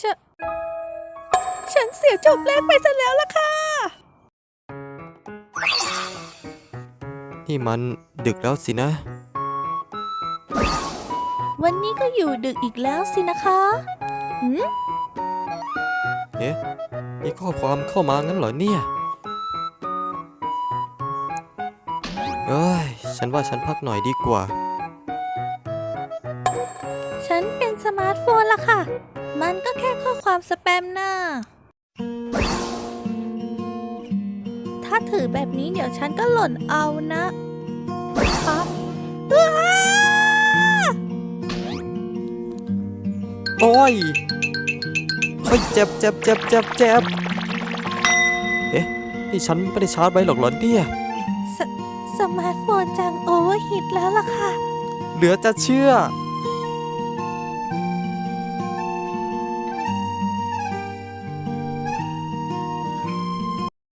ฉันฉันเสียจบแรกไปซะแล้วล่ะค่ะ นี่มันดึกแล้วสินะ วันนี้ก็อยู่ดึกอีกแล้วสินะคะหืมเอ๊ะมีข้อความเข้ามางั้นเหรอเนี่ยเอ้ย ฉันว่าฉันพักหน่อยดีกว่า ฉันเป็นสมาร์ทโฟนละค่ะ มันก็แค่ข้อความสแปมน่ะถ้าถือแบบนี้เดี๋ยวฉันก็หล่นเอานะคะอ้าโอ้ยเฮ้ยเจ็บเจ็บเจ็บเจ็บเจ็บเอ๊ะ นี่ฉันไม่ได้ชาร์จไว้หรอกเหรอเนี่ยสสมาร์ทโฟนจังโอเวอร์ฮิตแล้วล่ะค่ะ เหลือจะเชื่อ